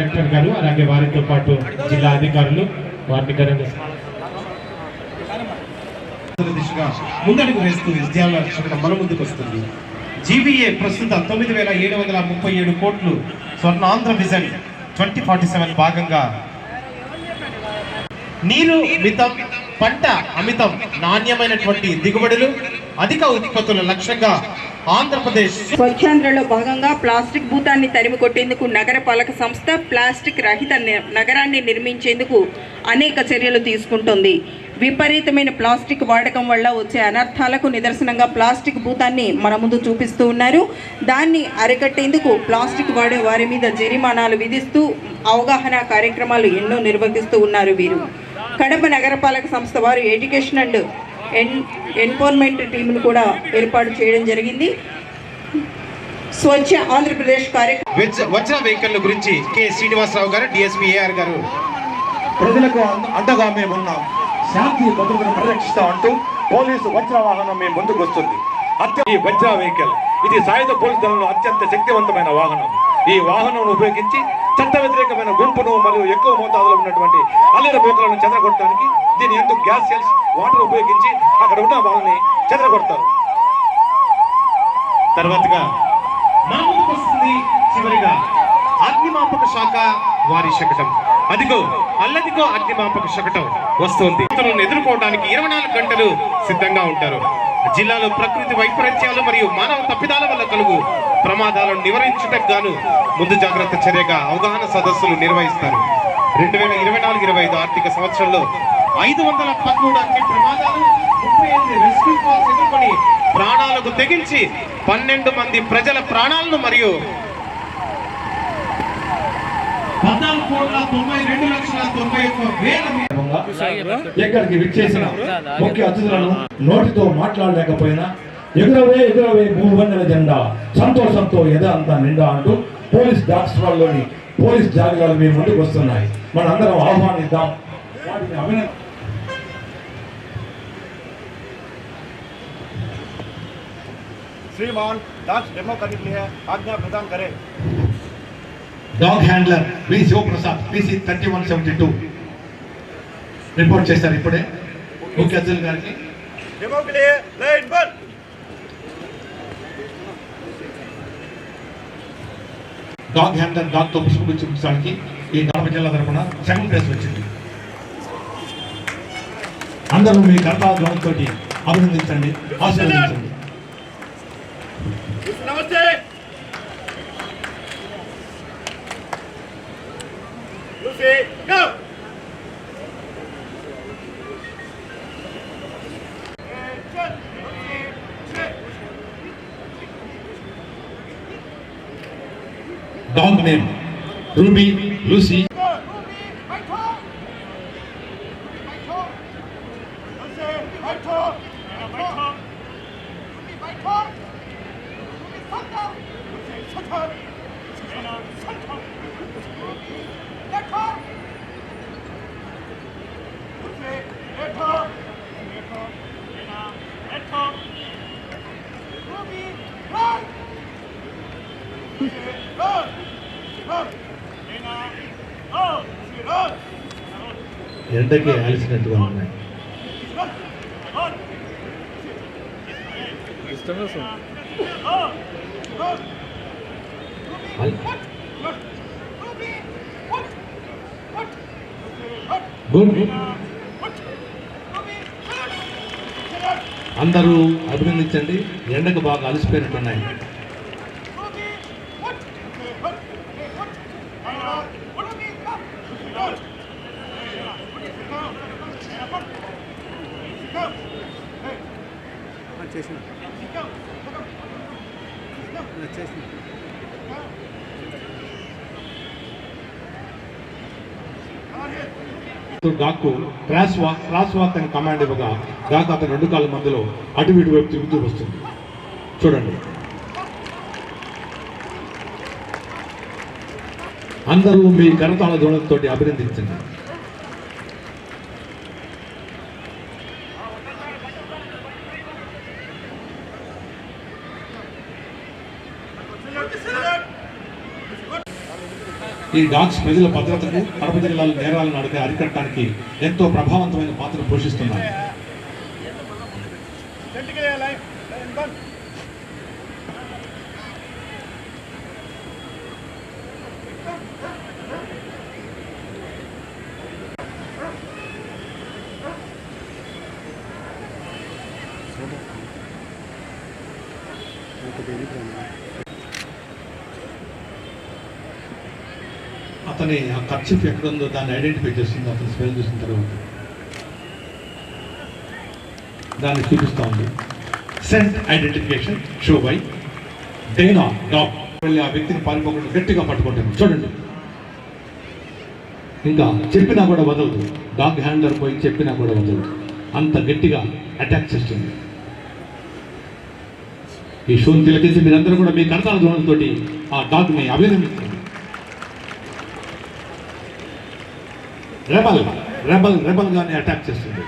Collector గారు అలాగే వారితో పాటు జిల్లా అధికారులు వారిని ఘనంగా దిశగా ముందడుగు వేస్తూ విద్యాలయ మన ముందుకు వస్తుంది. జీబీఏ ప్రస్తుత తొమ్మిది వేల ఏడు వందల ముప్పై ఏడు కోట్లు Swarnandhra vision twenty forty seven భాగంగా. నీరు మితం పంట అమితం నాణ్యమైనటువంటి దిగుబడులు అధిక ఉత్పత్తుల లక్ష్యంగా ఆంధ్రప్రదేశ్. స్వచ్ఛాంధ్రలో భాగంగా ప్లాస్టిక్ భూతాన్ని తరిమి కొట్టేందుకు నగర పాలక సంస్థ ప్లాస్టిక్ రహిత నగరాన్ని నిర్మించేందుకు అనేక చర్యలు తీసుకుంటుంది. విపరీతమైన ప్లాస్టిక్ వాడకం వల్ల వచ్చే అనర్థాలకు నిదర్శనంగా ప్లాస్టిక్ భూతాన్ని మన ముందు చూపిస్తూ ఉన్నారు. దాన్ని అరికట్టేందుకు ప్లాస్టిక్ వాడే వారి మీద జరిమానాలు విధిస్తూ అవగాహన కార్యక్రమాలు ఎన్నో నిర్వహిస్తూ ఉన్నారు వీరు. కడప నగరపాలక సంస్థ వారు ఎడ్యుకేషన్ అండ్ ఎన్ ఎన్ఫోర్మెంట్ టీంను కూడా ఏర్పాటు చేయడం జరిగింది. స్వచ్ఛ ఆంధ్రప్రదేశ్ కార్యక్రమం వజ్ర వెహికల్ గురించి కె శ్రీనివాసరావు గారు డిఎస్పీ ఏఆర్ గారు. ప్రజలకు అండగా మేము ఉన్నాం. శాంతి భద్రతను పరిరక్షిస్తాం అంటూ పోలీసు వజ్ర వాహనం మేము ముందుకు వస్తుంది. అత్య ఈ వజ్ర వెహికల్ ఇది సాయుధ పోలీసు దళంలో అత్యంత శక్తివంతమైన వాహనం. ఈ వాహనం ఉపయోగించి చట్ట వ్యతిరేకమైన గుంపును మరియు ఎక్కువ మోతాదులో ఉన్నటువంటి అల్లెల బోకలను చెదరగొట్టడానికి దీని ఎందుకు గ్యాస్ సెల్స్ వాటర్ ఉపయోగించి అక్కడ ఉన్న వాళ్ళని చెదరగొడతారు. తర్వాతగా మన ముందుకు వస్తుంది చివరిగా అగ్నిమాపక శాఖ వారి శకటం. అదిగో అల్లదిగో అగ్నిమాపక శకటం వస్తుంది. ఇతరులను ఎదుర్కోవడానికి ఇరవై నాలుగు గంటలు సిద్ధంగా ఉంటారు. జిల్లాలో ప్రకృతి వైపరీత్యాలు మరియు మానవ తప్పిదాల వల్ల కలుగు ప్రమాదాలను నివారించుటకు గాను ముందు జాగ్రత్త చర్యగా అవగాహన సదస్సులు నిర్వహిస్తారు. రెండు వేల ఇరవై నాలుగు ఇరవై ఐదు ఆర్థిక సంవత్సరంలో ఐదు వందల పదమూడు అగ్ని ప్రమాదాలు ముప్పై ఎనిమిది రెస్క్యూ కాల్స్ ఎదుర్కొని ప్రాణాలకు తెగించి పన్నెండు మంది ప్రజల ప్రాణాలను మరియు కోట్ల తొంభై రెండు లక్షల తొంభై ఒక్క వేల ఇక్కడికి విచ్చేసిన ముఖ్య అతిథులను నోటితో మాట్లాడలేకపోయినా ఎగురవే ఎగురవే మూడు వందల జెండా సంతోషంతో ఎద అంతా నిండా అంటూ పోలీస్ డాక్స్ వాళ్ళలోని పోలీస్ జాగ్రత్తలు మీ ముందుకు వస్తున్నాయి మనందరం ఆహ్వానిద్దాం వాటిని అభినంద श्रीमान डांस डेमो करने के लिए आज्ञा प्रदान करें dog handler V Sivaprasad BC thirty one seventy two. Report చేశారు ఇప్పుడే. ముఖ్య అతిథులు గారికి. డాగ్ హ్యాండ్లర్ డాగ్తో పుష్పం చూపించడానికి ఈ కడప జిల్లా తరఫున సెకండ్ ప్లేస్ వచ్చింది. అందరూ మీ కడప గ్రౌండ్ తోటి అభినందించండి ఆశీర్వదించండి. set, go! Dog name Ruby Lucy ఎండకి అలిసినట్టుగా ఉన్నాయి. గుడ్ అందరూ అభినందించండి. ఎండకు బాగా అలసిపోయినట్టున్నాయి. డాక్కు క్రాస్ వాక్ క్రాస్ వాక్ అని కమాండ్ ఇవ్వగా డాక్ అతని రెండు కాళ్ళ మధ్యలో అటు ఇటు వైపు తిరుగుతూ వస్తుంది. చూడండి. అందరూ మీ కరతాళ ధ్వనులతోటి అభినందించండి. ఈ డాగ్స్ ప్రజల భద్రతకు కడప జిల్లాలో నేరాలను అడిగే అరికట్టడానికి ఎంతో ప్రభావవంతమైన పాత్ర పోషిస్తున్నాయి. అతని ఆ ఖర్చు ఎక్కడ ఉందో దాన్ని ఐడెంటిఫై చేసింది అతను స్మెల్ చూసిన తర్వాత. దాన్ని చూపిస్తా ఉంది. Scent identification show by డైనా dog వెళ్ళి ఆ వ్యక్తిని పారిపోకుండా గట్టిగా పట్టుకుంటాను. చూడండి. ఇంకా చెప్పినా కూడా వదలదు. డాగ్ హ్యాండర్ పోయి చెప్పినా కూడా వదలదు. అంత గట్టిగా అటాక్ చేస్తుంది. ఈ షోని తిలకించి మీరందరూ కూడా మీ కడతాల ధ్వనులతోటి ఆ డాగ్ని అభినందిస్తారు రెబల్ రెబల్ రెబల్ గానే అటాక్ చేస్తుంది.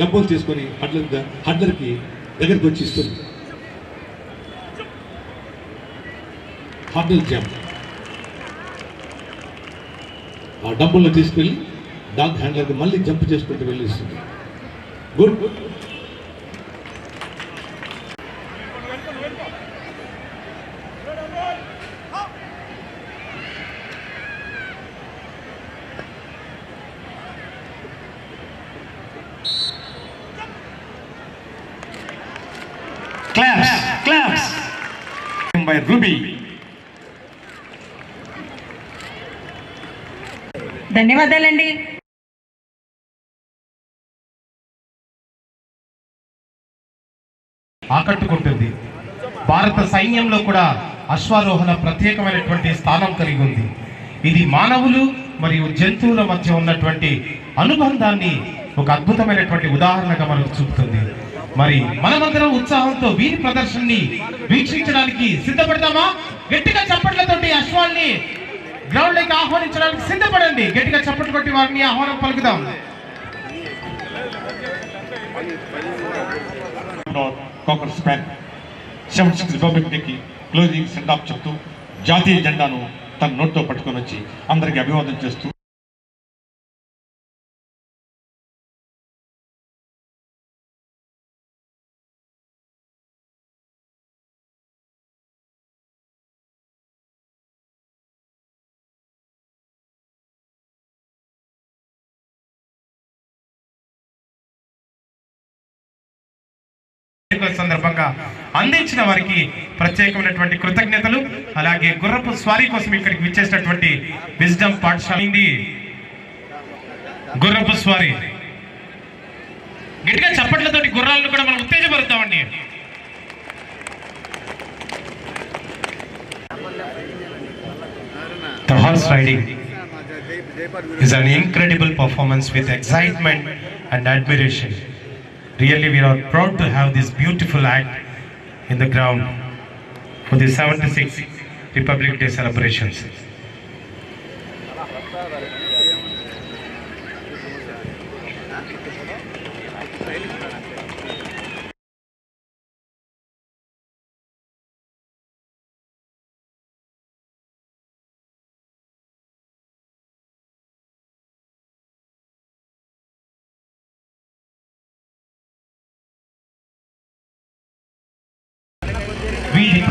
డబ్బులు తీసుకొని హడ్లర్ హడ్లర్కి దగ్గరికి వచ్చి ఇస్తుంది. Handler jump. ఆ డబ్బులను తీసుకెళ్ళి డాగ్ హ్యాండ్లర్కి మళ్ళీ జంప్ చేసుకుంటూ వెళ్ళి ఇస్తుంది గుడ్. By Ruby. ధన్యవాదాలండి. ఆకట్టుకుంటుంది. భారత సైన్యంలో కూడా అశ్వారోహణ ప్రత్యేకమైనటువంటి స్థానం కలిగి ఉంది. ఇది మానవులు మరియు జంతువుల మధ్య ఉన్నటువంటి అనుబంధాన్ని ఒక అద్భుతమైనటువంటి ఉదాహరణగా మనకు చూపుతుంది. మరి మనమందరం ఉత్సాహంతో వీరి ప్రదర్శనని వీక్షించడానికి సిద్ధపడతామా? గట్టిగా చప్పట్లతోటి అశ్వాల్ని గ్రౌండ్ లైకి ఆహ్వానించడానికి సిద్ధపడండి. గట్టిగా చప్పట్లు కొట్టి వారిని ఆహ్వానం పలుకుదాం. కాకర్ సెవెన్ సిక్స్ రిపబ్లిక్ డేకి క్లోజింగ్ సెండ్ ఆఫ్ చెప్తూ జాతీయ జెండాను తన నోట్తో పట్టుకొని వచ్చి అందరికీ అభివాదం చేస్తూ సందర్భంగా అందించిన వారికి ప్రత్యేకమైనటువంటి కృతజ్ఞతలు. అలాగే గుర్రపు స్వారీ కోసం ఇక్కడికి విచ్చేసినటువంటి విజ్డమ్ పాఠశాల గుర్రపు స్వారీ. గట్టిగా చప్పట్లతోటి గుర్రాలను కూడా మనం ఉత్తేజపరుద్దామండి. The horse riding is an incredible performance with excitement and admiration. Really, we are proud to have this beautiful act in the ground for the 76th Republic Day celebrations.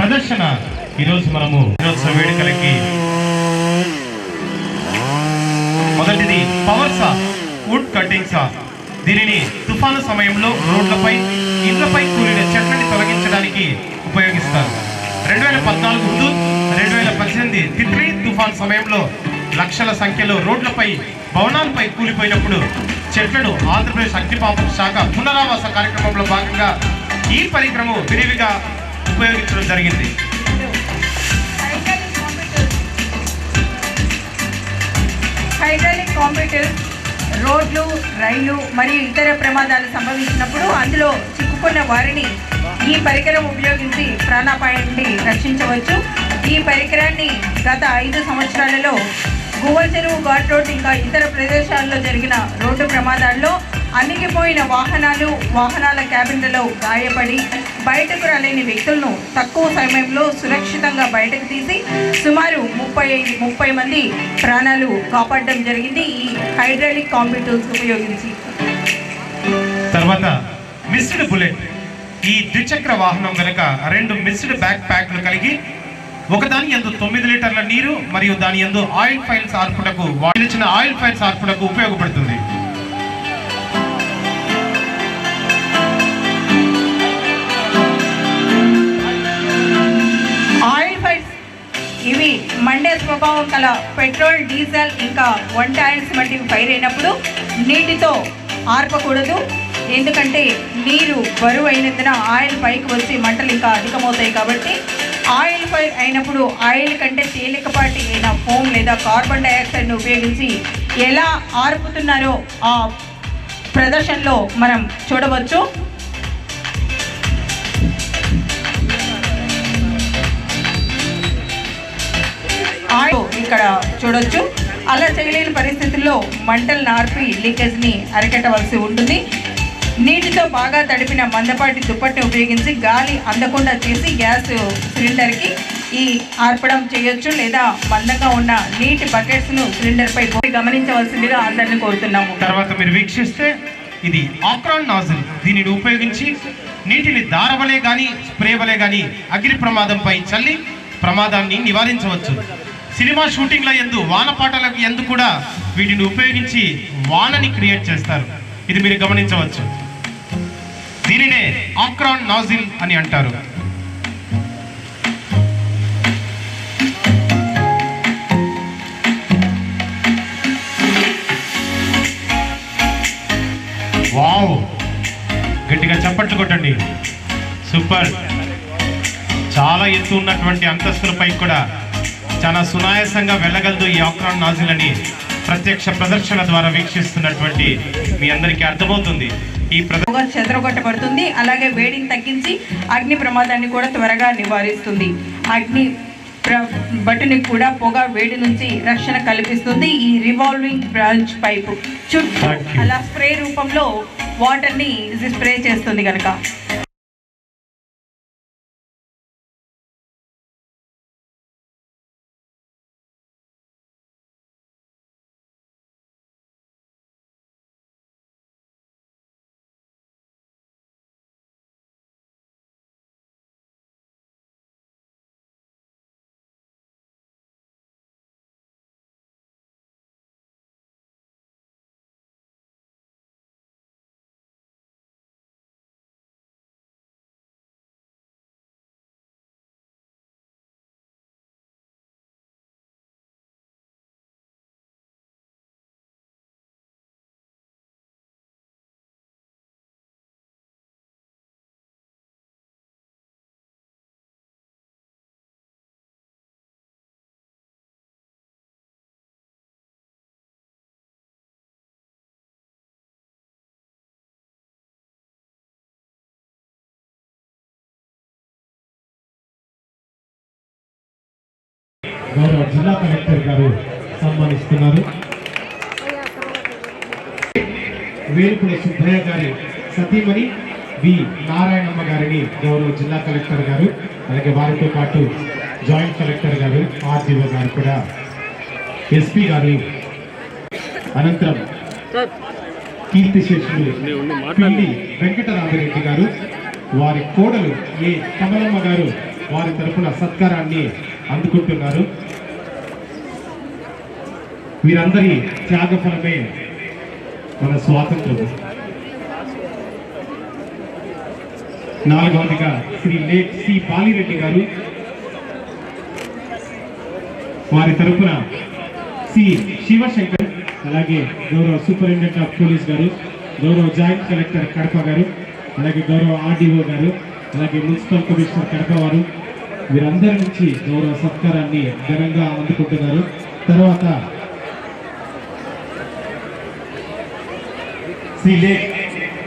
ప్రదర్శన ఈరోజు మనము దినోత్సవ వేడుకలకి మొదటిది power saw wood cutting saw దీనిని తుఫాను సమయంలో రోడ్లపై ఇళ్ళపై కూలిన చెట్లని తొలగించడానికి ఉపయోగిస్తారు. రెండు వేల పద్నాలుగు ముందు రెండు వేల పద్దెనిమిది తిత్లీ తుఫాన్ సమయంలో లక్షల సంఖ్యలో రోడ్లపై భవనాలపై కూలిపోయినప్పుడు చెట్లను ఆంధ్రప్రదేశ్ అగ్నిమాపక శాఖ పునరావాస కార్యక్రమంలో భాగంగా ఈ పరికరము విరివిగా ఉపయోగించడం జరిగింది. హైడ్రాలిక్ రోడ్లు రైలు మరియు ఇతర ప్రమాదాలు సంభవించినప్పుడు అందులో చిక్కుకున్న వారిని ఈ పరికరం ఉపయోగించి ప్రాణాపాయాన్ని రక్షించవచ్చు. ఈ పరికరాన్ని గత ఐదు సంవత్సరాలలో గువ్వల చెరువు ఘాట్ రోడ్ ఇంకా ఇతర ప్రదేశాల్లో జరిగిన రోడ్డు ప్రమాదాల్లో అణిగిపోయిన వాహనాలు వాహనాల క్యాబిన్లలో గాయపడి బయటకు రాలేని వ్యక్తులను తక్కువ సమయంలో సురక్షితంగా బయటకు తీసి సుమారు ముప్పై ముప్పై మంది ప్రాణాలు కాపాడడం జరిగింది. ఈ హైడ్రాలిక్ కాంప్యూటర్స్ ఉపయోగించి. తర్వాత మిస్డ్ బుల్లెట్. ఈ ద్విచక్ర వాహనం వెనుక రెండు మిస్డ్ బ్యాక్ ప్యాక్లు కలిగి ఒకదాని ఎందు తొమ్మిది లీటర్ల నీరు మరియు దాని ఎందు ఆయిల్ ఫైల్స్ ఆర్పుటకు వాడిచిన ఆయిల్ ఫైల్స్ ఆర్పుటకు ఉపయోగపడుతుంది. ఇవి మండే స్వభావం కల పెట్రోల్ డీజిల్ ఇంకా వంట ఆయిల్స్ వంటివి ఫైర్ అయినప్పుడు నీటితో ఆర్పకూడదు. ఎందుకంటే నీరు బరువు అయినందున ఆయిల్ పైకి వచ్చి మంటలు ఇంకా అధికమవుతాయి కాబట్టి ఆయిల్ ఫైర్ అయినప్పుడు ఆయిల్ కంటే తేలికపాటి అయిన ఫోమ్ లేదా కార్బన్ డైఆక్సైడ్ను ఉపయోగించి ఎలా ఆర్పుతున్నారో ఆ ప్రదర్శనలో మనం చూడవచ్చు. ఆయిల్ ఇక్కడ చూడొచ్చు. అలా చేయలేని పరిస్థితుల్లో మంటలు నార్పి లీకేజ్ని అరికట్టవలసి ఉంటుంది. నీటితో బాగా తడిపిన మందపాటి దుప్పటిని ఉపయోగించి గాలి అందకుండా చేసి గ్యాస్ సిలిండర్కి ఈ ఆర్పడం చేయొచ్చు లేదా మందంగా ఉన్న నీటి బకెట్స్ను సిలిండర్పై గమనించవలసిందిగా అందరిని కోరుతున్నాము. తర్వాత మీరు వీక్షిస్తే ఇది ఆక్రాన్ నాజిల్. దీనిని ఉపయోగించి నీటిని దారవలే కానీ స్ప్రే వలే కానీ అగ్ని ప్రమాదంపై చల్లి ప్రమాదాన్ని నివారించవచ్చు. సినిమా షూటింగ్ల ఎందు వానపాటలకు ఎందు కూడా వీటిని ఉపయోగించి వానని క్రియేట్ చేస్తారు. ఇది మీరు గమనించవచ్చు. దీనినే ఆక్రాన్ నాజిల్ అని అంటారు. వావ్! గట్టిగా చప్పట్లు కొట్టండి. సూపర్! చాలా ఎత్తు ఉన్నటువంటి అంతస్తులపై కూడా చాలా సునాయాసంగా వెళ్ళగలదు ఈ ఆక్రాన్ నాజిల్ అని ప్రత్యక్ష ప్రదర్శన ద్వారా వీక్షిస్తున్నటువంటి మీ అందరికీ అర్థమవుతుంది. ఈ చెదరగొట్టబడుతుంది. అలాగే వేడిని తగ్గించి అగ్ని ప్రమాదాన్ని కూడా త్వరగా నివారిస్తుంది. అగ్ని ప్ర బట్టుని కూడా పొగ వేడి నుంచి రక్షణ కల్పిస్తుంది. ఈ రివాల్వింగ్ బ్రాంచ్ పైపు చుట్టూ. అలా స్ప్రే రూపంలో వాటర్ని స్ప్రే చేస్తుంది కనుక గౌరవ జిల్లా కలెక్టర్ గారు సన్మానిస్తున్నారు. వేలుపుల సుబ్బయ్య గారి సతీమణి బి నారాయణమ్మ గారిని గౌరవ జిల్లా కలెక్టర్ గారు అలాగే వారితో పాటు జాయింట్ కలెక్టర్ గారు ఆర్డీఓ గారు కూడా ఎస్పీ గారు. అనంతరం కీర్తిశేషులు పిల్లి వెంకటరామరెడ్డి గారు వారి కోడలు ఏ కమలమ్మ గారు వారి తరపున సత్కారాన్ని అందుకుంటున్నారు. వీరందరి త్యాగఫలమే మన స్వాతంత్రం. నాలుగవదిగా శ్రీ లేట్ సి బాలిరెడ్డి గారు వారి తరపున సి శివశంకర్ అలాగే గౌరవ సూపరింటెండెంట్ ఆఫ్ పోలీస్ గారు గౌరవ జాయింట్ కలెక్టర్ కడప గారు అలాగే గౌరవ ఆర్డీఓ గారు అలాగే మున్సిపల్ కమిషనర్ కడప వారు వీరందరి నుంచి గౌరవ సత్కారాన్ని ఘనంగా అందుకుంటున్నారు. తర్వాత శ్రీ లే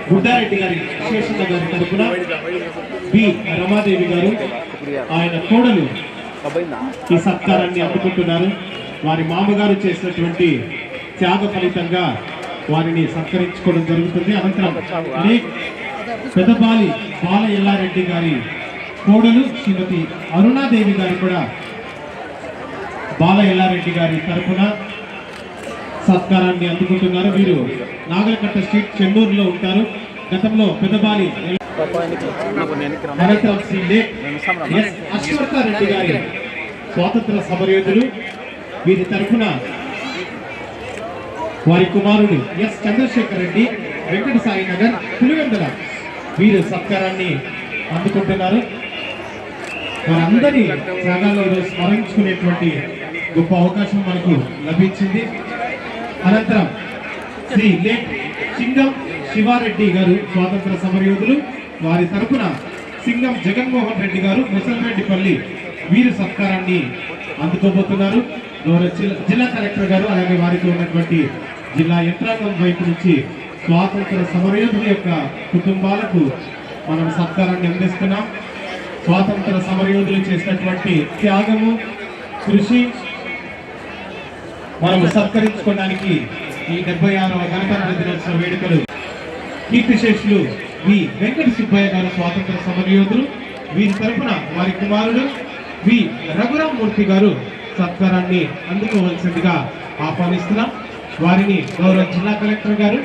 గుడ్డారెడ్డి గారి శేషన్న గారి తరపున బి రమాదేవి గారు ఆయన కోడలు ఈ సత్కారాన్ని అందుకుంటున్నారు. వారి మామగారు చేసినటువంటి త్యాగ ఫలితంగా వారిని సత్కరించుకోవడం జరుగుతుంది. అనంతరం లేక్ బాల ఎల్లారెడ్డి గారి కోడలు శ్రీమతి అరుణాదేవి గారు కూడా బాల ఎల్లారెడ్డి గారి తరపున సత్కారాన్ని అందుకుంటున్నారు. వీరు నాగలకట్ట స్ట్రీట్ చెన్నూరులో ఉంటారు. గతంలో పెదబాలి అనంతరం శ్రీ లేక్ గారి స్వాతంత్ర సమరయోధులు. వీరి తరఫున వారి కుమారుడు ఎస్ చంద్రశేఖర్ రెడ్డి వెంకట సాయి నగర్ పులివెందల వీరు సత్కారాన్ని అందుకుంటున్నారు. వారందరి త్యాగాల్లో స్మరించుకునేటువంటి గొప్ప అవకాశం మనకు లభించింది. అనంతరం శ్రీ లేట్ సింగం శివారెడ్డి గారు స్వాతంత్ర సమరయోధులు. వారి తరపున సింగం జగన్మోహన్ రెడ్డి గారు ముసల్రెడ్డిపల్లి వీరు సత్కారాన్ని అందుకోబోతున్నారు. జిల్లా- జిల్లా కలెక్టర్ గారు అలాగే వారితో ఉన్నటువంటి జిల్లా యంత్రాంగం వైపు నుంచి స్వాతంత్ర సమరయోధుల యొక్క కుటుంబాలకు మనం సత్కారాన్ని అందిస్తున్నాం. స్వాతంత్ర సమరయోధులు చేసినటువంటి త్యాగము కృషి మనం సత్కరించుకోవడానికి ఈ డెబ్బై ఆరవ గణతంత్ర దినోత్సవ వేడుకలు కీర్తిశేషులు వి. వెంకట సుబ్బయ్య గారు స్వాతంత్ర సమరయోధులు వీరి తరపున వారి కుమారుడు వి. రఘురాం మూర్తి గారు సత్కారాన్ని అందుకోవలసిందిగా ఆహ్వానిస్తున్నాం. వారిని గౌరవ జిల్లా కలెక్టర్ గారు